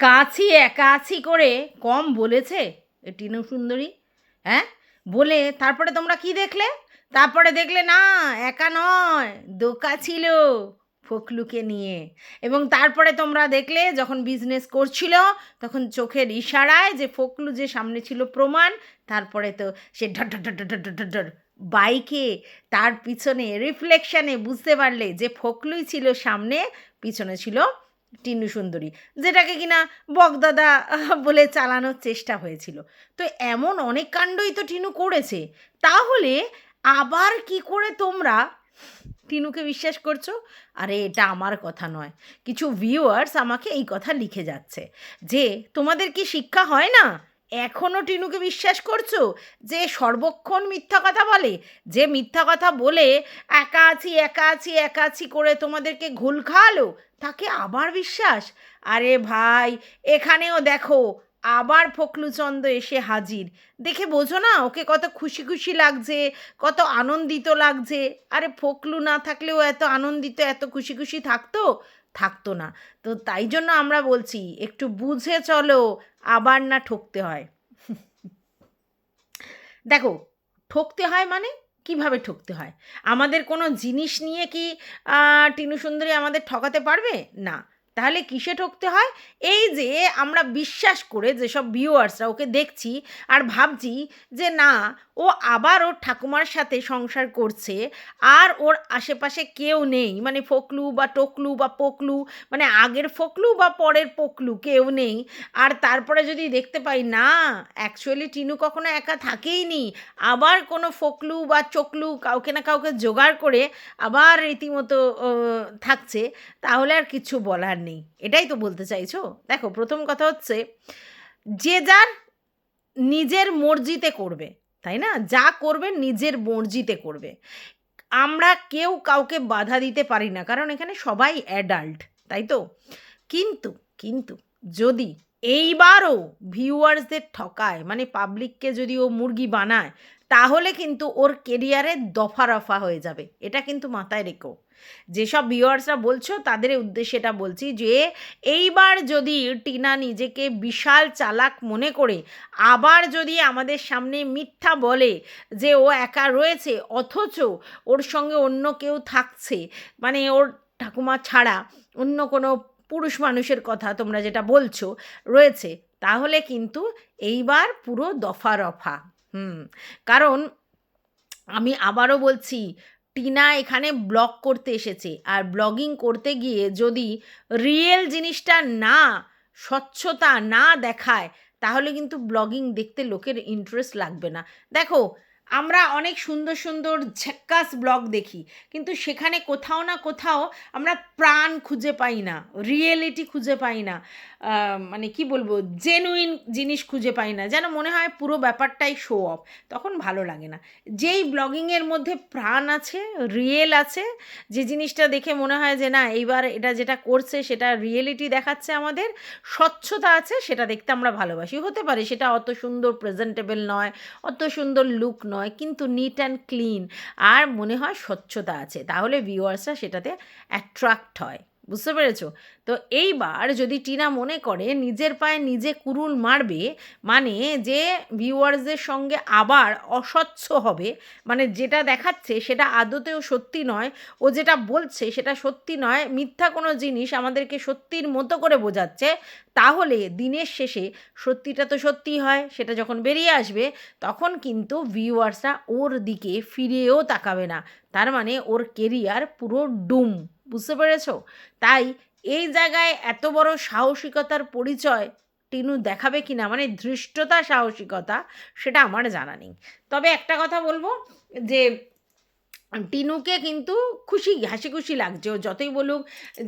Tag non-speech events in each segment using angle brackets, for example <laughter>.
একা আছি একা আছি করে কম বলেছে এ টিনু সুন্দরী হ্যাঁ? বলে, তারপরে তোমরা কি দেখলে? তারপরে দেখলে, না, একা নয়, দোকা ছিল ফকলুকে নিয়ে। এবং তারপরে তোমরা দেখলে, যখন বিজনেস করছিল, তখন চোখের ইশারায় যে ফকলু যে সামনে ছিল প্রমাণ, তারপরে তো সে ঢট বাইকে তার পিছনে রিফ্লেকশানে বুঝতে পারলে যে ফকলুই ছিল সামনে, পিছনে ছিল টিনু সুন্দরী, যেটাকে কিনা বকদাদা বলে চালানোর চেষ্টা হয়েছিল। তো এমন অনেক কাণ্ডই তো টিনু করেছে। তাহলে আবার কি করে তোমরা টিনুকে বিশ্বাস করছ? আরে, এটা আমার কথা নয়। কিছু ভিউয়ার্স আমাকে এই কথা লিখে যাচ্ছে যে, তোমাদের কি শিক্ষা হয় না? এখনও টিনুকে বিশ্বাস করছ? যে সর্বক্ষণ মিথ্যা কথা বলে, যে মিথ্যা কথা বলে একা আছি একা আছি একা আছি করে তোমাদেরকে ঘুল খাওয়ালো, তাকে আবার বিশ্বাস? আরে ভাই, এখানেও দেখো, আবার ফকলুচন্দ এসে হাজির। দেখে বোঝো না, ওকে কত খুশি খুশি লাগছে, কত আনন্দিত লাগছে। আরে ফকলু না থাকলেও এত আনন্দিত, এত খুশি খুশি থাকতো? থাকতো না। তো তাই জন্য আমরা বলছি, একটু বুঝে চলো আবার না ঠকতে হয়। দেখো, ঠকতে হয় মানে কীভাবে ঠকতে হয়? আমাদের কোনো জিনিস নিয়ে কি টিনু সুন্দরী আমাদের ঠকাতে পারবে? না। তাহলে কিসে ঠকতে হয়? এই যে আমরা বিশ্বাস করে যেসব ভিউয়ার্সরা ওকে দেখছি আর ভাবছি যে না, ও আবার ওর ঠাকুমার সাথে সংসার করছে আর ওর আশেপাশে কেউ নেই। মানে ফকলু বা টোকলু বা পোকলু মানে আগের ফকলু বা পরের পোকলু কেউ নেই। আর তারপরে যদি দেখতে পাই, না অ্যাকচুয়ালি টিনু কখনো একা থাকেই নি আবার কোনো ফকলু বা চকলু কাউকে না কাউকে জোগাড় করে আবার রীতিমতো থাকছে, তাহলে আর কিছু বলার নেই। এটাই তো বলতে চাইছো? দেখো, প্রথম কথা হচ্ছে, যে যার নিজের মর্জিতে করবে, তাই না? যা করবে নিজের মর্জিতে করবে। আমরা কেউ কাউকে বাধা দিতে পারি না, কারণ এখানে সবাই অ্যাডাল্ট তাই তো? কিন্তু কিন্তু যদি এইবারও ভিউয়ার্সদের ঠকায় মানে পাবলিককে যদি ও মুরগি বানায়, তাহলে কিন্তু ওর কেরিয়ারে দফা রফা হয়ে যাবে। এটা কিন্তু মাথায় রেখো। যেসব ভিউয়ার্সরা বলছো, তাদের উদ্দেশ্যে এটা বলছি যে, এইবার যদি টিনা নিজেকে বিশাল চালাক মনে করে, আবার যদি আমাদের সামনে মিথ্যা বলে যে ও একা রয়েছে, অথচ ওর সঙ্গে অন্য কেউ থাকছে মানে ওর ঠাকুমা ছাড়া অন্য কোনো পুরুষ মানুষের কথা তোমরা যেটা বলছো রয়েছে, তাহলে কিন্তু এইবার পুরো দফা রফা। হুম, কারণ আমি আবারও বলছি টিনা এখানে ব্লগ করতে এসেছে। আর ব্লগিং করতে গিয়ে যদি রিয়েল জিনিসটা না, স্বচ্ছতা না দেখায়, তাহলে কিন্তু ব্লগিং দেখতে লোকের ইন্টারেস্ট লাগবে না। দেখো, আমরা অনেক সুন্দর সুন্দর ঝাক্কাস ব্লগ দেখি, কিন্তু সেখানে কোথাও না কোথাও আমরা প্রাণ খুঁজে পাই না, রিয়েলিটি খুঁজে পাই না। মানে কি বলব জেনুইন জিনিস খুঁজে পাই না, যেন মনে হয় পুরো ব্যাপারটাই শো অফ তখন ভালো লাগে না। যেই ব্লগিংয়ের মধ্যে প্রাণ আছে রিয়েল আছে, যে জিনিসটা দেখে মনে হয় যে না, এইবার এটা যেটা করছে, সেটা রিয়েলিটি দেখাচ্ছে আমাদের, স্বচ্ছতা আছে, সেটা দেখতে আমরা ভালোবাসি। হতে পারে সেটা অত সুন্দর প্রেজেন্টেবল নয়, অত সুন্দর লুক নয়, কিন্তু নিট অ্যান্ড ক্লিন আর মনে হয় স্বচ্ছতা আছে, তাহলে ভিউয়ার্সরা সেটাতে অ্যাট্রাক্ট হয়। বুঝতে পেরেছ? তো এইবার যদি টিনা মনে করে নিজের পায়ে নিজে কুরুল মারবে মানে যে ভিউয়ার্সদের সঙ্গে আবার অস্বচ্ছ হবে মানে যেটা দেখাচ্ছে সেটা আদতেও সত্যি নয়, ও যেটা বলছে সেটা সত্যি নয়, মিথ্যা কোনো জিনিস আমাদেরকে সত্যির মতো করে বোঝাচ্ছে, তাহলে দিনের শেষে সত্যিটা তো সত্যি হয়, সেটা যখন বেরিয়ে আসবে, তখন কিন্তু ভিউয়ার্সরা ওর দিকে ফিরেও তাকাবে না। তার মানে ওর কেরিয়ার পুরো ডুম বুঝতে পেরেছ? তাই এই জায়গায় এত বড় সাহসিকতার পরিচয় টিনু দেখাবে কি না মানে ধৃষ্টতা, সাহসিকতা, সেটা আমার জানা নেই। তবে একটা কথা বলব যে টিনুকে কিন্তু খুশি, হাসি খুশি লাগছে। ও যতই বলুক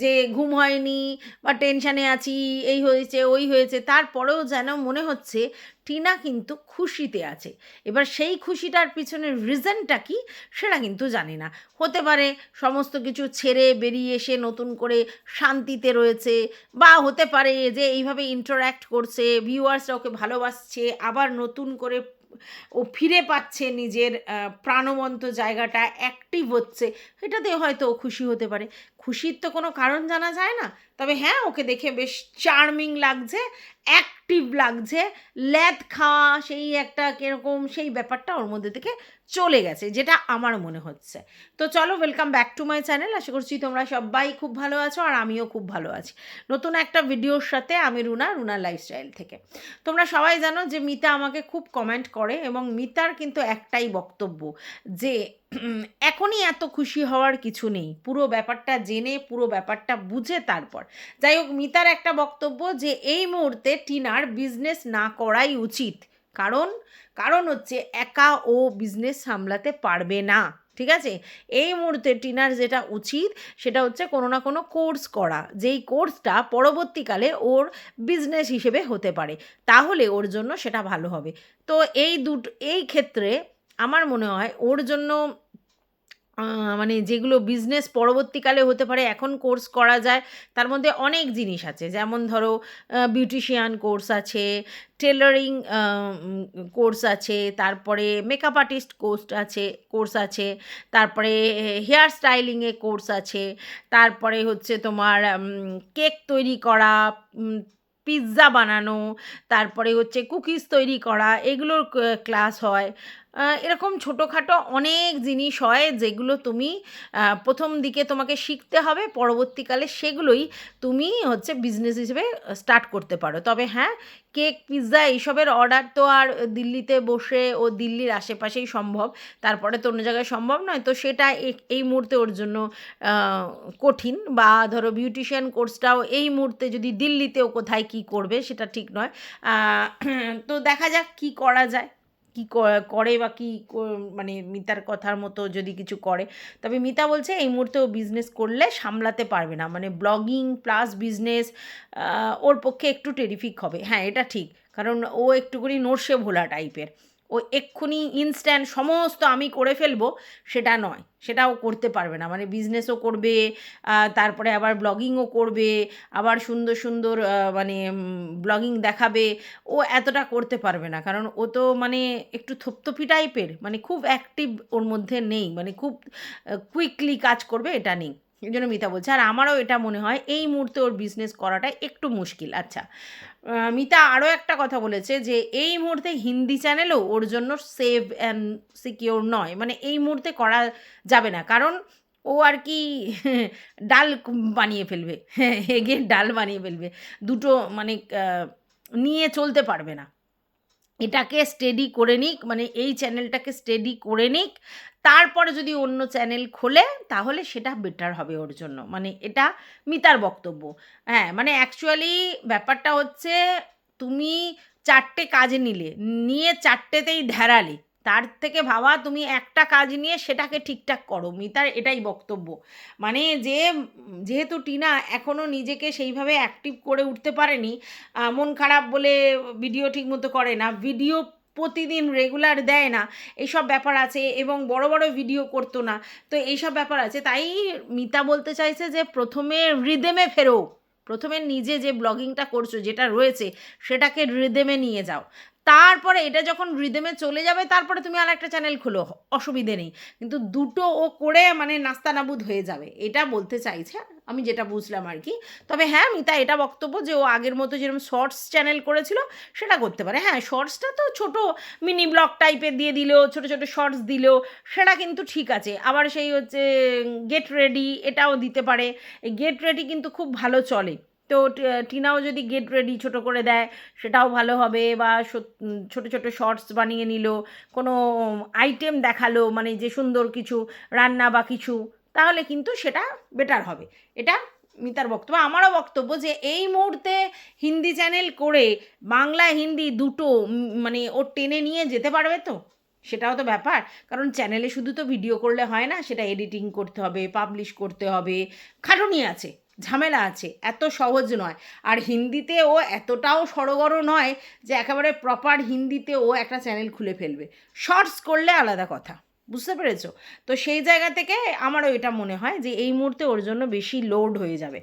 যে ঘুম হয়নি বা টেনশানে আছি, এই হয়েছে, ওই হয়েছে, তারপরেও যেন মনে হচ্ছে টিনা কিন্তু খুশিতে আছে। এবার সেই খুশিটার পিছনের রিজনটা কি সেটা কিন্তু জানি না। হতে পারে সমস্ত কিছু ছেড়ে বেরিয়ে এসে নতুন করে শান্তিতে রয়েছে বা হতে পারে যে এইভাবে ইন্টারাক্ট করছে ভিউয়ার্সরা ওকে ভালোবাসছে, আবার নতুন করে ও ফিরে পাচ্ছে নিজের প্রাণবন্ত জায়গাটা অ্যাক্টিভ হচ্ছে এটাতে হয়তো ও খুশি হতে পারে। খুশির তো কোনো কারণ জানা যায় না। তবে হ্যাঁ ওকে দেখে বেশ চার্মিং লাগছে অ্যাক্টিভ লাগছে। ল্যাদ খাওয়া, সেই একটা কীরকম, সেই ব্যাপারটা ওর মধ্যে থেকে চলে গেছে, যেটা আমার মনে হচ্ছে। তো চলো welcome back to my channel আশা করছি তোমরা সবাই খুব ভালো আছো আর আমিও খুব ভালো আছি। নতুন একটা ভিডিওর সাথে আমি রুনা, রুনার লাইফস্টাইল থেকে। তোমরা সবাই জানো যে মিতা আমাকে খুব কমেন্ট করে এবং মিতার কিন্তু একটাই বক্তব্য যে <clears throat> এখনই এত খুশি হওয়ার কিছু নেই। পুরো ব্যাপারটা জেনে, পুরো ব্যাপারটা বুঝে তারপর। যাই হোক, মিতার একটা বক্তব্য যে, এই মুহূর্তে টিনার বিজনেস না করাই উচিত। কারণ কারণ হচ্ছে একা ও বিজনেস সামলাতে পারবে না। ঠিক আছে? এই মুহূর্তে টিনার যেটা উচিত, সেটা হচ্ছে কোনো না কোনো কোর্স করা। যেই কোর্সটা পরবর্তীকালে ওর বিজনেস হিসেবে হতে পারে। তাহলে ওর জন্য সেটা ভালো হবে। তো এই দুটো, এই ক্ষেত্রে আমার মনে হয় ওর জন্য মানে যেগুলো বিজনেস পরবর্তীকালে হতে পারে, এখন কোর্স করা যায়, তার মধ্যে অনেক জিনিস আছে। যেমন ধরো বিউটিশিয়ান কোর্স আছে টেলারিং কোর্স আছে, তারপরে মেকআপ আর্টিস্ট কোর্স আছে কোর্স আছে, তারপরে হেয়ার স্টাইলিংয়ে কোর্স আছে, তারপরে হচ্ছে তোমার কেক তৈরি করা পিৎজা বানানো, তারপরে হচ্ছে কুকিজ তৈরি করা, এগুলোর ক্লাস হয়। এরকম ছোটোখাটো অনেক জিনিস হয় যেগুলো তুমি প্রথম দিকে তোমাকে শিখতে হবে, পরবর্তীকালে সেগুলোই তুমি হচ্ছে বিজনেস হিসেবে স্টার্ট করতে পারো। তবে হ্যাঁ কেক পিৎজা এইসবের অর্ডার তো আর দিল্লিতে বসে ও দিল্লির আশেপাশেই সম্ভব, তারপরে তো অন্য জায়গায় সম্ভব নয়। তো সেটা এই মুহূর্তে ওর জন্য কঠিন বা ধরো বিউটিশিয়ান কোর্সটাও এই মুহূর্তে যদি দিল্লিতেও কোথায় কি করবে সেটা ঠিক নয়। তো দেখা যাক কি করা যায়। কি করে বা কি মানে মিতার কথার মতো যদি কিছু করে। তবে মিতা বলছে, এই মুহূর্তে ও বিজনেস করলে সামলাতে পারবে না। মানে ব্লগিং প্লাস বিজনেস ওর পক্ষে একটু টেরিফিক হবে। হ্যাঁ এটা ঠিক। কারণ ও একটুখানি নড়শে ভোলা টাইপের ও এক্ষুনি ইনস্ট্যান্ট সমস্ত আমি করে ফেলব, সেটা নয়। সেটাও করতে পারবে না। মানে বিজনেসও করবে তারপরে আবার ব্লগিংও করবে, আবার সুন্দর সুন্দর মানে ব্লগিং দেখাবে। ও এতটা করতে পারবে না। কারণ ও তো মানে একটু থপথপি টাইপের মানে খুব অ্যাক্টিভ ওর মধ্যে নেই। মানে খুব কুইকলি কাজ করবে, এটা নেই। এই জন্য মিতা বলছে। আর আমারও এটা মনে হয়, এই মুহূর্তে ওর বিজনেস করাটা একটু মুশকিল। আচ্ছা মিতা আরও একটা কথা বলেছে যে, এই মুহূর্তে হিন্দি চ্যানেলও ওর জন্য সেভ অ্যান্ড সিকিওর নয়। মানে এই মুহূর্তে করা যাবে না। কারণ ও আর কি <laughs> ডাল বানিয়ে ফেলবে <laughs> হেগে ডাল বানিয়ে ফেলবে। দুটো মানে নিয়ে চলতে পারবে না। এটাকে স্টেডি করে নিক মানে এই চ্যানেলটাকে স্টেডি করে নিক। তারপরে যদি অন্য চ্যানেল খোলে, তাহলে সেটা বেটার হবে ওর জন্য। মানে এটা মিতার বক্তব্য। হ্যাঁ মানে অ্যাকচুয়ালি ব্যাপারটা হচ্ছে, তুমি চারটে কাজে নিলে, নিয়ে চারটেতেই ঢেরালে। তার থেকে ভাবা তুমি একটা কাজ নিয়ে সেটাকে ঠিকঠাক করো। মিতার এটাই বক্তব্য। মানে যে, যেহেতু টিনা এখনও নিজেকে সেইভাবে অ্যাক্টিভ করে উঠতে পারেনি মন খারাপ বলে ভিডিও ঠিকমতো করে না ভিডিও প্রতিদিন রেগুলার দেয় না, এইসব ব্যাপার আছে এবং বড় বড় ভিডিও করতো না, তো এইসব ব্যাপার আছে। তাই মিতা বলতে চাইছে যে, প্রথমে রিদেমে ফেরো। প্রথমে নিজে যে ব্লগিংটা করছ, যেটা রয়েছে, সেটাকে রিদেমে নিয়ে যাও। তারপরে এটা যখন রিদেমে চলে যাবে, তারপরে তুমি আর একটা চ্যানেল খোলো, অসুবিধে নেই। কিন্তু দুটো ও করে মানে নাস্তানাবুদ হয়ে যাবে, এটা বলতে চাইছে, আমি যেটা বুঝলাম আর কি। তবে হ্যাঁ আমি মিতা, এটা বক্তব্য যে ও আগের মতো যেরকম শর্টস চ্যানেল করেছিল, সেটা করতে পারে। হ্যাঁ শর্টসটা তো ছোট মিনি ব্লগ টাইপের দিয়ে দিল, ছোট ছোট শর্টস দিল, সেটা কিন্তু ঠিক আছে। আবার সেই হচ্ছে গেট রেডি এটাও দিতে পারে। গেট রেডি কিন্তু খুব ভালো চলে। তো টিনাও যদি গেট রেডি ছোট করে দেয়, সেটাও ভালো হবে। বা ছোট ছোট শর্টস বানিয়ে নিল, কোনো আইটেম দেখাল মানে যে সুন্দর কিছু রান্না বা কিছু, তাহলে কিন্তু সেটা বেটার হবে। এটা মিতার বক্তব্য। আমারও বক্তব্য যে এই মুহূর্তে হিন্দি চ্যানেল করে বাংলা, হিন্দি দুটো মানে ও টেনে নিয়ে যেতে পারবে তো? সেটাও তো ব্যাপার। কারণ চ্যানেলে শুধু তো ভিডিও করলে হয় না, সেটা এডিটিং করতে হবে পাবলিশ করতে হবে, খাটুনি আছে। ঝামেলা আছে, এত সহজ নয়। আর হিন্দিতে ও এতটাও সড়গড় নয় যে একেবারে প্রপার হিন্দিতে ও একটা চ্যানেল খুলে ফেলবে। শর্টস করলে আলাদা কথা, বুঝতে পেরেছ? তো সেই জায়গা থেকে আমারও এটা মনে হয় যে এই মুহূর্তে ওর জন্য বেশি লোড হয়ে যাবে।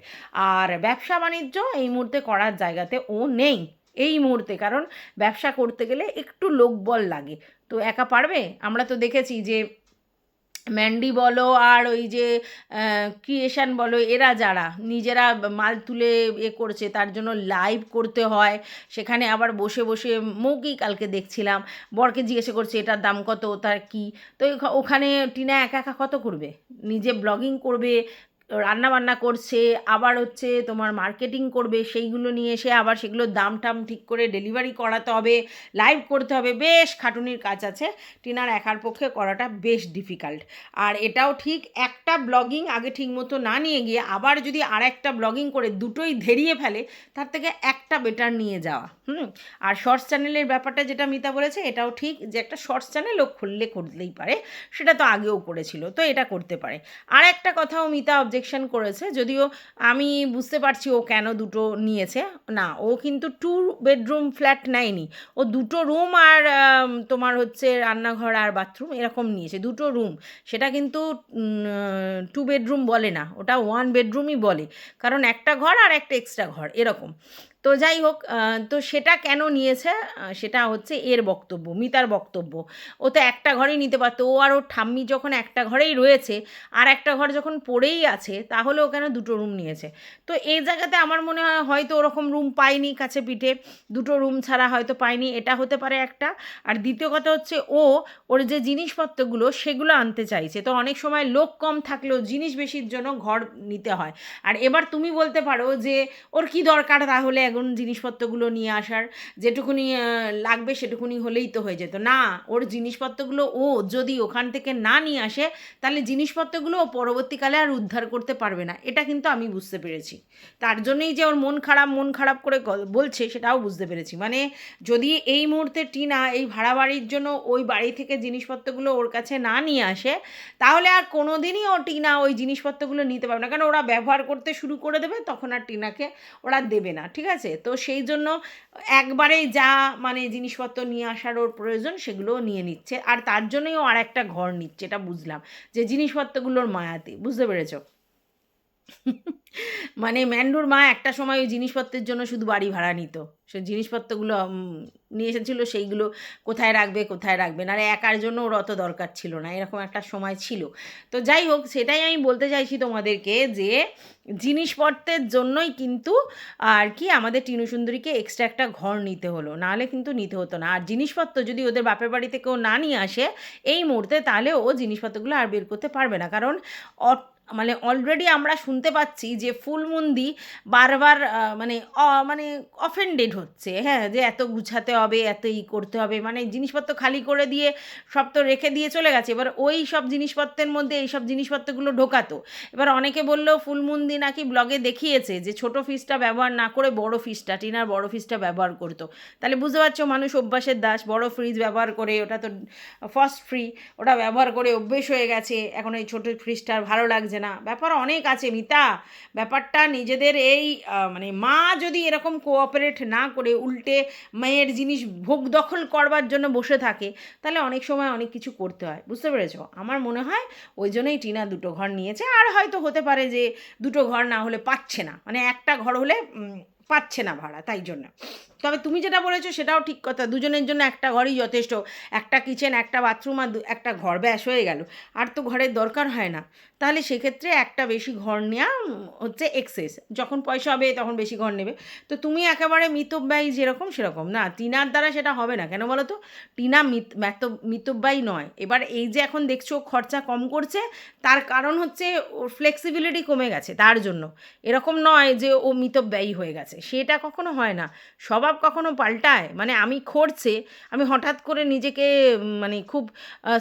আর ব্যবসা বাণিজ্য এই মুহূর্তে করার জায়গাতে ও নেই, এই মুহূর্তে। কারণ ব্যবসা করতে গেলে একটু লোকবল লাগে। তো একা পারবে? আমরা তো দেখেছি যে ম্যান্ডি বলো আর ওই যে ক্রিয়েশান বলো, এরা যারা নিজেরা মাল তুলে এ করছে, তার জন্য লাইভ করতে হয়। সেখানে আবার বসে বসে মৌকি কালকে দেখছিলাম। বরকে জিজ্ঞেসে করছে, এটার দাম কত? তার কি? তো ওখানে টিনা একা একা কত করবে? নিজে ব্লগিং করবে রান্না বান্না করছে, আবার হচ্ছে তোমার মার্কেটিং করবে, সেইগুলো নিয়ে এসে আবার সেগুলোর দাম টাম ঠিক করে ডেলিভারি করাতে হবে লাইভ করতে হবে, বেশ খাটুনির কাজ আছে। টিনার একার পক্ষে করাটা বেশ ডিফিকাল্ট আর এটাও ঠিক একটা ব্লগিং আগে ঠিক মতো না নিয়ে গিয়ে আবার যদি আর একটা ব্লগিং করে দুটোই ধেরিয়ে ফেলে, তার থেকে একটা বেটার নিয়ে যাওয়া। হুম? আর শর্টস চ্যানেলের ব্যাপারটা যেটা মিতা বলেছে, এটাও ঠিক যে একটা শর্টস চ্যানেলও খুললে করলেই পারে, সেটা তো আগেও করেছিল, তো এটা করতে পারে। আর একটা কথাও মিতা অবজেকশন করেছে, যদিও আমি বুঝতে পারছি ও কেন দুটো নিয়েছে। না, ও কিন্তু টু বেডরুম ফ্ল্যাট নেয়নি। ও দুটো রুম আর তোমার হচ্ছে রান্নাঘর আর বাথরুম এরকম নিয়েছে, দুটো রুম সেটা কিন্তু টু বেডরুম বলে না, ওটা ওয়ান বেডরুমই বলে। কারণ একটা ঘর আর একটা এক্সট্রা ঘর, এরকম। তো যাই হোক তো সেটা কেন নিয়েছে? সেটা হচ্ছে এর বক্তব্য, মিতার বক্তব্য। ও তো একটা ঘরেই নিতে পারতো। ও আর ওর ঠাম্মি যখন একটা ঘরেই রয়েছে আর একটা ঘর যখন পড়েই আছে, তাহলে ও কেন দুটো রুম নিয়েছে? তো এই জায়গাতে আমার মনে হয় হয়তো ওরকম রুম পায়নি কাছে পিঠে। দুটো রুম ছাড়া হয়তো পায়নি, এটা হতে পারে একটা। আর দ্বিতীয় কথা হচ্ছে ও, ওর যে জিনিসপত্রগুলো, সেগুলো আনতে চাইছে। তো অনেক সময় লোক কম থাকলেও জিনিস বেশির জন্য ঘর নিতে হয়। আর এবার তুমি বলতে পারো যে, ওর কি দরকার তাহলে এখন জিনিসপত্রগুলো নিয়ে আসার, যেটুকুনি লাগবে সেটুকুনি হলেই তো হয়ে যেত। না, ওর জিনিসপত্রগুলো ও যদি ওখান থেকে না নিয়ে আসে, তাহলে জিনিসপত্রগুলো ও পরবর্তীকালে আর উদ্ধার করতে পারবে না। এটা কিন্তু আমি বুঝতে পেরেছি। তার জন্যই যে ওর মন খারাপ মন খারাপ করে বলছে, সেটাও বুঝতে পেরেছি। মানে যদি এই মুহূর্তে টিনা এই ভাড়া বাড়ির জন্য ওই বাড়ি থেকে জিনিসপত্রগুলো ওর কাছে না নিয়ে আসে, তাহলে আর কোনো দিনই ও টিনা ওই জিনিসপত্রগুলো নিতে পারবে না। কারণ ওরা ব্যবহার করতে শুরু করে দেবে, তখন আর টিনাকে ওরা দেবে না। ঠিক আছে? তো সেই জন্য একবারেই যা মানে জিনিসপত্র নিয়ে আসার ওর প্রয়োজন সেগুলোও নিয়ে নিচ্ছে। আর তার জন্যই ও আর একটা ঘর নিচ্ছে, এটা বুঝলাম। যে জিনিসপত্রগুলোর মায়াতে, বুঝতে পেরেছ? মানে ম্যান্ডুর মা একটা সময় ওই জিনিসপত্রের জন্য শুধু বাড়ি ভাড়া নিত। সে জিনিসপত্রগুলো নিয়ে এসেছিল, সেইগুলো কোথায় রাখবে কোথায় রাখবে না। আর একার জন্য ওর অত দরকার ছিল না, এরকম একটা সময় ছিল। তো যাই হোক, সেটাই আমি বলতে চাইছি তোমাদেরকে যে, জিনিসপত্রের জন্যই কিন্তু আর কি আমাদের টিনু সুন্দরীকে এক্সট্রা একটা ঘর নিতে হলো। নাহলে কিন্তু নিতে হতো না। আর জিনিসপত্র যদি ওদের বাপের বাড়ি থেকেও না নিয়ে আসে, এই মুহূর্তে তাহলে ও জিনিসপত্রগুলো আর বের করতে পারবে না। কারণ মানে অলরেডি আমরা শুনতে পাচ্ছি যে ফুলমন্দি বারবার মানে মানে অফেন্ডেড হচ্ছে। হ্যাঁ যে এত গুছাতে হবে, এত ই করতে হবে। মানে জিনিসপত্র খালি করে দিয়ে সব তো রেখে দিয়ে চলে গেছে। এবার ওই সব জিনিসপত্রের মধ্যে এই সব জিনিসপত্রগুলো ঢোকাতো। এবার অনেকে বলল ফুলমন্দি নাকি ব্লগে দেখিয়েছে যে ছোট ফিসটা ব্যবহার না করে বড় ফিসটা টিনার বড় ফিসটা ব্যবহার করতো। তাহলে বুঝতে পারছ মানুষ অভ্যাসের দাস, বড় ফ্রিজ ব্যবহার করে, ওটা তো ফার্স্ট ফ্রি ওটা ব্যবহার করে অভ্যেস হয়ে গেছে। এখন এই ছোটো ফ্রিজটা ভালো লাগছে না। ব্যাপার অনেক আছে, মিতা। ব্যাপারটা নিজেদের এই মানে মা যদি এরকম কোঅপারেট না করে, উল্টে মেয়ের জিনিস ভোগ দখল করবার জন্য বসে থাকে, তাহলে অনেক সময় অনেক কিছু করতে হয়। বুঝতে পেরেছ? আমার মনে হয় ওই জন্যই টিনা দুটো ঘর নিয়েছে। আর হয়তো হতে পারে যে দুটো ঘর না হলে পাচ্ছে না। মানে একটা ঘর হলে পাচ্ছে না ভাড়া, তাই জন্য। তবে তুমি যেটা বলেছ সেটাও ঠিক কথা। দুজনের জন্য একটা ঘরই যথেষ্ট। একটা কিচেন একটা বাথরুম আর একটা ঘর ব্যাস হয়ে গেল। আর তো ঘরের দরকার হয় না। তাহলে সেক্ষেত্রে একটা বেশি ঘর নেওয়া হচ্ছে এক্সেস যখন পয়সা হবে তখন বেশি ঘর নেবে। তো তুমি একেবারে মিতব্যয়ী যেরকম সেরকম। না, টিনার দ্বারা সেটা হবে না। কেন বলো তো? টিনা মিত মিতব্যয়ী নয়। এবার এই যে এখন দেখছ খরচা কম করছে, তার কারণ হচ্ছে ওর ফ্লেক্সিবিলিটি কমে গেছে তার জন্য। এরকম নয় যে ও মিতব্যয়ী হয়ে গেছে। সেটা কখনো হয় না। স্বভাব কখনো পাল্টায়? মানে আমি খরচে আমি হঠাৎ করে নিজেকে মানে খুব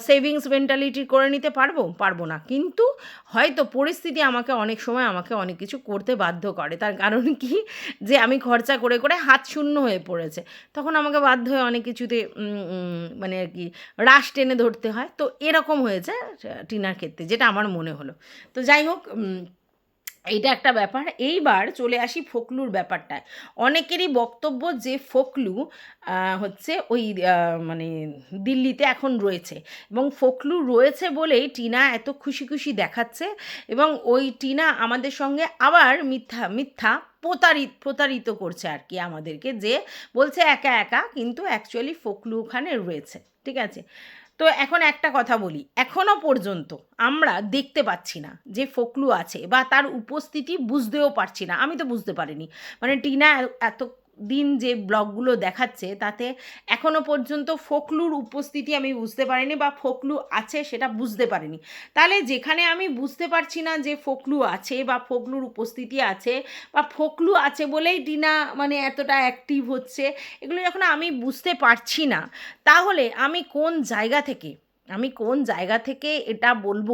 সেভিংস মেন্টালিটি করে নিতে পারব? পারব না। কিন্তু হয়তো পরিস্থিতি আমাকে অনেক সময় আমাকে অনেক কিছু করতে বাধ্য করে। তার কারণ কি? যে আমি খরচা করে করে হাত শূন্য হয়ে পড়েছে। তখন আমাকে বাধ্য হয়ে অনেক কিছুতে মানে আর কি, রাশ টেনে ধরতে হয়। তো এরকম হয়েছে টিনার ক্ষেত্রে, যেটা আমার মনে হলো। তো যাই হোক এইটা একটা ব্যাপার। এইবার চলে আসি ফকলুর ব্যাপারটায়। অনেকেরই বক্তব্য যে ফকলু হচ্ছে ওই মানে দিল্লিতে এখন রয়েছে এবং ফকলু রয়েছে বলেই টিনা এত খুশি খুশি দেখাচ্ছে এবং ওই টিনা আমাদের সঙ্গে আবার মিথ্যা মিথ্যা প্রতারিত প্রতারিত করছে আর কি আমাদেরকে যে বলছে একা একা, কিন্তু অ্যাকচুয়ালি ফকলু ওখানে রয়েছে। ঠিক আছে? তো এখন একটা কথা বলি এখনও পর্যন্ত আমরা দেখতে পাচ্ছি না যে ফোকলু আছে বা তার উপস্থিতি বুঝতেও পারছি না। আমি তো বুঝতে পারিনি। মানে টিনা এত দিন যে ব্লগগুলো দেখাচ্ছে, তাতে এখনও পর্যন্ত ফোকলুর উপস্থিতি আমি বুঝতে পারিনি বা ফোকলু আছে সেটা বুঝতে পারিনি। তাহলে যেখানে আমি বুঝতে পারছি না যে ফোকলু আছে বা ফোকলুর উপস্থিতি আছে বা ফোকলু আছে বলেই ডিনা মানে এতটা অ্যাক্টিভ হচ্ছে, এগুলো যখন আমি বুঝতে পারছি না, তাহলে আমি কোন জায়গা থেকে আমি কোন জায়গা থেকে এটা বলব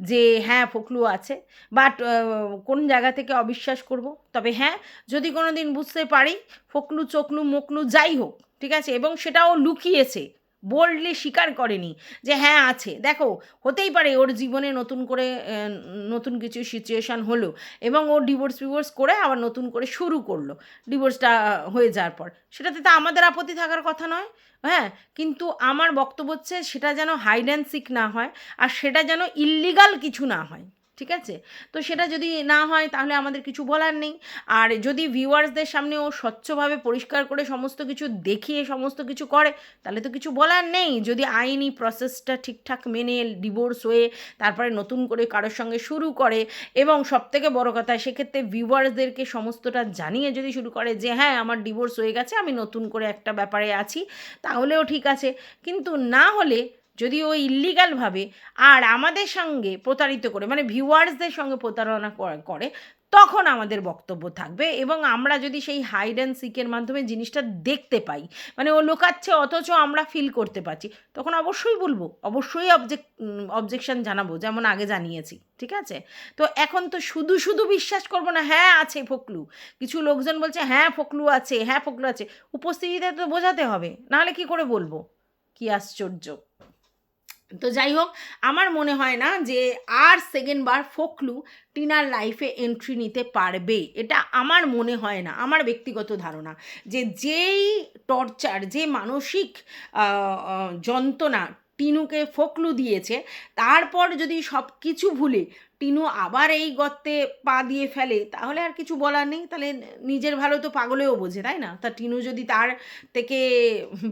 যে হ্যাঁ ফোকলু আছে বাট কোন জায়গা থেকে অবিশ্বাস করব? তবে হ্যাঁ যদি কোনো দিন বুঝতে পারি, ফোকলু, চোকলু, মোকলু যাই হোক, ঠিক আছে? এবং সেটাও লুকিয়েছে। বোল্ডলি স্বীকার করেনি যে হ্যাঁ আছে। দেখো, হতেই পারে ওর জীবনে নতুন করে নতুন কিছু সিচুয়েশান হলো এবং ও ডিভোর্স ফিভোর্স করে আবার নতুন করে শুরু করল। ডিভোর্সটা হয়ে যাওয়ার পর। সেটাতে তো আমাদের আপত্তি থাকার কথা নয় হ্যাঁ? কিন্তু আমার বক্তব্য হচ্ছে সেটা যেন হাইড অ্যান্ড সিক না হয় আর সেটা যেন ইল্লিগাল কিছু না হয়। ঠিক আছে? তো সেটা যদি না হয়, তাহলে আমাদের কিছু বলার নেই। আর যদি ভিউয়ার্সদের সামনে ও স্বচ্ছভাবে পরিষ্কার করে সমস্ত কিছু দেখিয়ে, সমস্ত কিছু করে, তাহলে তো কিছু বলার নেই। যদি আইনি প্রসেসটা ঠিকঠাক মেনে ডিভোর্স হয়ে, তারপরে নতুন করে কারোর সঙ্গে শুরু করে, এবং সবথেকে বড় কথা, সেক্ষেত্রে ভিউয়ার্সদেরকে সমস্তটা জানিয়ে যদি শুরু করে যে হ্যাঁ আমার ডিভোর্স হয়ে গেছে, আমি নতুন করে একটা ব্যাপারে আছি, তাহলেও ঠিক আছে। কিন্তু না হলে যদি ও ইল্লিগালভাবে আর আমাদের সঙ্গে প্রতারিত করে মানে ভিউয়ার্সদের সঙ্গে প্রতারণা করে তখন আমাদের বক্তব্য থাকবে এবং আমরা যদি সেই হাইড অ্যান্ড সিকের মাধ্যমে জিনিসটা দেখতে পাই মানে ও লোকাচ্ছে অথচ আমরা ফিল করতে পারছি, তখন অবশ্যই বলব, অবশ্যই অবজেক্ট অবজেকশন জানাব, যেমন আগে জানিয়েছি, ঠিক আছে? তো এখন তো শুধু শুধু বিশ্বাস করব না হ্যাঁ আছে ফকলু, কিছু লোকজন বলছে হ্যাঁ ফকলু আছে হ্যাঁ ফকলু আছে, উপস্থিতিতে তো বোঝাতে হবে, নাহলে কি করে বলব? কি আশ্চর্য। তো যাই হোক, আমার মনে হয় না যে আর সেকেন্ড বার ফোকলু টিনার লাইফে এন্ট্রি নিতে পারবে। এটা আমার মনে হয় না, আমার ব্যক্তিগত ধারণা যে যেই টর্চার যে মানসিক যন্ত্রণা টিনুকে ফোকলু দিয়েছে, তারপর যদি সব কিছু ভুলে টিনু আবার এই গর্তে পা দিয়ে ফেলে, তাহলে আর কিছু বলার নেই। তাহলে নিজের ভালো তো পাগলেও বোঝে, তাই না? তা টিনু যদি তার থেকে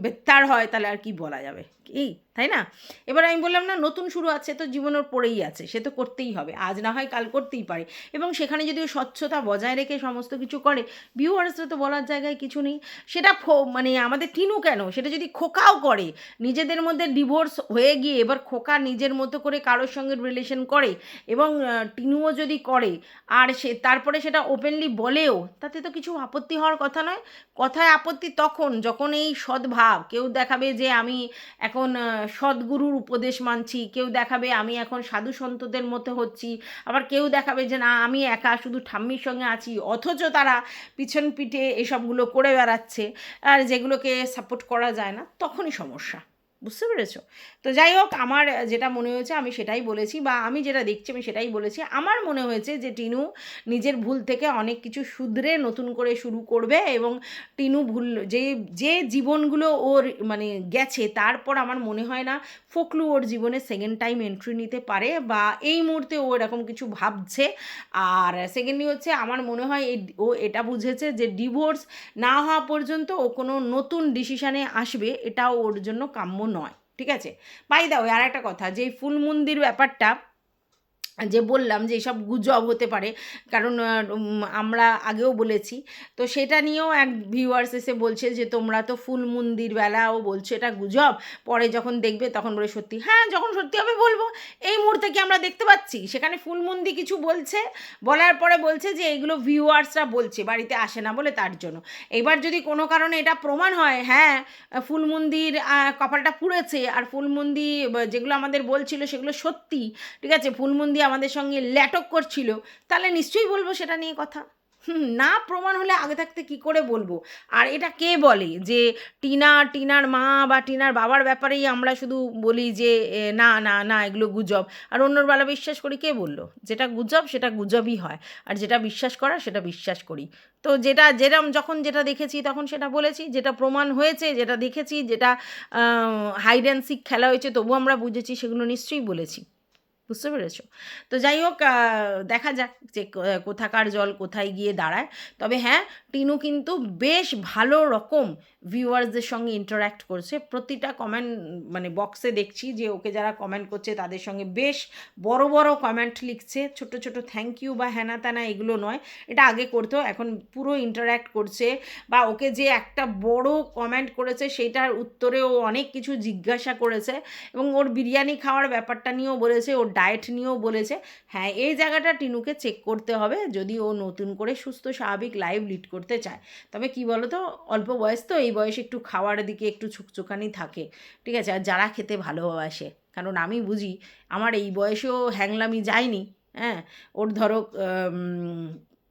বেত্তার হয়, তাহলে আর কি বলা যাবে? কি তাই না? এবার আমি বললাম, না, নতুন শুরু আছে তো জীবনের পড়েই আছে, সে তো করতেই হবে। আজ না হয় কাল করতেই পারে। এবং সেখানে যদি স্বচ্ছতা বজায় রেখে সমস্ত কিছু করে ভিউয়ার্সরা তো বলার জায়গায় কিছু নেই। সেটা মানে আমাদের টিনু কেন? সেটা যদি খোকাও করে, নিজেদের মধ্যে ডিভোর্স হয়ে গিয়ে এবার খোকা নিজের মতো করে কারোর সঙ্গে রিলেশন করে এবং টিনুও যদি করে, আর সে, তারপরে সেটা ওপেনলি বলেও, তাতে তো কিছু আপত্তি হওয়ার কথা নয়। কথায় আপত্তি তখন, যখন এই সদ্ভাব, কেউ দেখাবে যে আমি এখন আহ, সদ্গুরুর উপদেশ মানছি। কেউ দেখাবে আমি এখন সাধু সন্তদের মতো হচ্ছি। আবার কেউ দেখাবে যে না আমি একা শুধু ঠাম্মির সঙ্গে আছি। অথচ তারা পিছন পিঠে এসবগুলো করে বেড়াচ্ছে। আর যেগুলোকে সাপোর্ট করা যায় না তখনই সমস্যা। বুঝতে পেরেছ? তো যাই হোক, আমার যেটা মনে হয়েছে আমি সেটাই বলেছি বা আমি যেটা দেখছি আমি সেটাই বলেছি। আমার মনে হয়েছে যে টিনু নিজের ভুল থেকে অনেক কিছু শুধরে নতুন করে শুরু করবে এবং টিনু ভুল, যে যে জীবনগুলো ওর মানে গেছে তারপর আমার মনে হয় না ফোকলু ওর জীবনে সেকেন্ড টাইম এন্ট্রি নিতে পারে বা এই মুহূর্তে ও এরকম কিছু ভাবছে। আর সেকেন্ডলি হচ্ছে আমার মনে হয় ও এটা বুঝেছে যে ডিভোর্স না হওয়া পর্যন্ত ও কোনো নতুন ডিসিশানে আসবে, এটাও ওর জন্য কাম্য নয় ঠিক আছে? বাই দাও আর একটা কথা যে ফুল মন্দির ব্যাপারটা যে বললাম যে এসব গুজব হতে পারে কারণ আমরা আগেও বলেছি। তো সেটা নিয়েও এক ভিউয়ার্স এসে বলছে যে তোমরা তো ফুল মন্দির বেলাও বলছো এটা গুজব। পরে যখন দেখবে তখন বলে সত্যি? হ্যাঁ যখন সত্যি হবে বলব। এই মুহূর্তে কি আমরা দেখতে পাচ্ছি? সেখানে ফুলমন্দি কিছু বলছে। বলার পরে বলছে যে এগুলো ভিউয়ার্সরা বলছে বাড়িতে আসে না বলে তার জন্য। এবার যদি কোনো কারণে এটা প্রমাণ হয় হ্যাঁ ফুলমন্দির আহ, কপালটা পুড়েছে আর ফুলমন্দি বা যেগুলো আমাদের বলছিল সেগুলো সত্যি ঠিক আছে? ফুল ফুলমন্দি আমাদের সঙ্গে ল্যাটক করছিল, তাহলে নিশ্চয়ই বলব সেটা নিয়ে কথা। না প্রমাণ হলে আগে থাকতে কি করে বলব? আর এটা কে বলে যে টিনা, টিনার মা বা টিনার বাবার ব্যাপারেই আমরা শুধু বলি যে না না না, এগুলো গুজব। আর অন্যর বেলা বিশ্বাস করি, কে বলল? যেটা গুজব, সেটা গুজবই হয়। আর যেটা বিশ্বাস করা, সেটা বিশ্বাস করি। তো যেটা, যেরম যখন যেটা দেখেছি, তখন সেটা বলেছি। যেটা প্রমাণ হয়েছে, যেটা দেখেছি, যেটা হাইড খেলা হয়েছে তবু আমরা বুঝেছি, সেগুলো নিশ্চয়ই বলেছি। বুঝতে পেরেছ? তো যাই হোক দেখা যাক যে কোথাকার জল কোথায় গিয়ে দাঁড়ায়। তবে হ্যাঁ টিনু কিন্তু বেশ ভালো রকম ভিউয়ার্সদের সঙ্গে ইন্টারাক্ট করছে। প্রতিটা কমেন্ট মানে বক্সে দেখছি যে ওকে যারা কমেন্ট করছে তাদের সঙ্গে বেশ বড় বড় কমেন্ট লিখছে। ছোট ছোট থ্যাংক ইউ বা হ্যানা ত্যানা এগুলো নয়, এটা আগে করতো এখন পুরো ইন্টারাক্ট করছে বা ওকে যে একটা বড় কমেন্ট করেছে সেটার উত্তরে ও অনেক কিছু জিজ্ঞাসা করেছে এবং ওর বিরিয়ানি খাওয়ার ব্যাপারটা নিয়েও বলেছে, ওর ডায়েট নিয়েও বলেছে। হ্যাঁ এই জায়গাটা টিনুকে চেক করতে হবে। যদি ও নতুন করে সুস্থ, স্বাভাবিক লাইভ লিড করতে চায়। তবে কি বলো তো অল্প বয়স তো, এই বয়সে একটু খাওয়ার দিকে একটু ছুকচুকানি থাকে। ঠিক আছে? আর যারা খেতে ভালোবাসে, কারণ আমি বুঝি আমার এই বয়সেও হ্যাংলামি যায়নি হ্যাঁ? ওর ধরো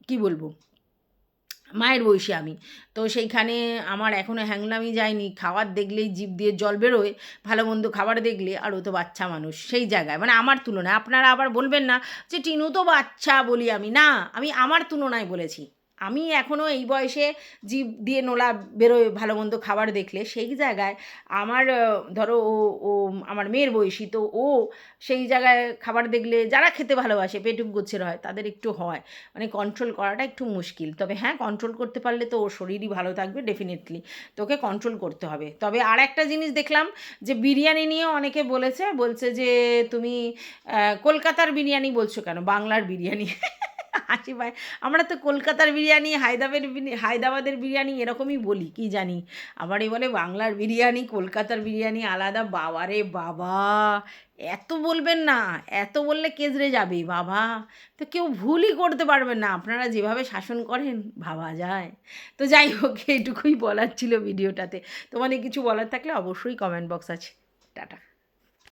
কি বলব? মায়ের বয়সী আমি। তো সেইখানে আমার এখনও হ্যাংলামি যায়নি। খাবার দেখলেই জিভ দিয়ে জল বেরোয়, ভালো মন্দ খাবার দেখলে, আর ও তো বাচ্চা মানুষ, সেই জায়গায়। মানে আমার তুলনায়, আপনারা আবার বলবেন না যে, টিনু তো বাচ্চা বলি আমি। না, আমি আমার তুলনায় বলেছি। আমি এখনও এই বয়সে জিভ দিয়ে নোলা বেরোয় ভালো মন্দ খাবার দেখলে, সেই জায়গায় আমার ধরো ও ও আমার মেয়ের বয়সী, তো ও সেই জায়গায় খাবার দেখলে যারা খেতে ভালোবাসে, পেটুক গোছের হয়, তাদের একটু হয়। মানে কন্ট্রোল করাটা একটু মুশকিল। তবে হ্যাঁ কন্ট্রোল করতে পারলে তো ওর শরীরই ভালো থাকবে ডেফিনেটলি তোকে কন্ট্রোল করতে হবে। তবে আর একটা জিনিস দেখলাম যে বিরিয়ানি নিয়েও অনেকে বলেছে, বলছে যে তুমি কলকাতার বিরিয়ানি বলছো কেন? বাংলার বিরিয়ানি। <laughs> হাসি পায়। আমরা তো কলকাতার বিরিয়ানি, হায়দ্রাবাদের হায়দ্রাবাদের বিরিয়ানি এরকমই বলি, কি জানি। আবার এই বলে বাংলার বিরিয়ানি, কলকাতার বিরিয়ানি আলাদা। বাবারে বাবা! এত বলবেন না, এত বললে কেজরে যাবে, বাবা। তো কেউ ভুলই করতে পারবেন না। আপনারা যেভাবে শাসন করেন, ভাবা যায়। তো যাই হোক এটুকুই বলার ছিল ভিডিওটাতে। তোমাদের কিছু বলার থাকলে অবশ্যই কমেন্ট বক্স আছে। টাটা।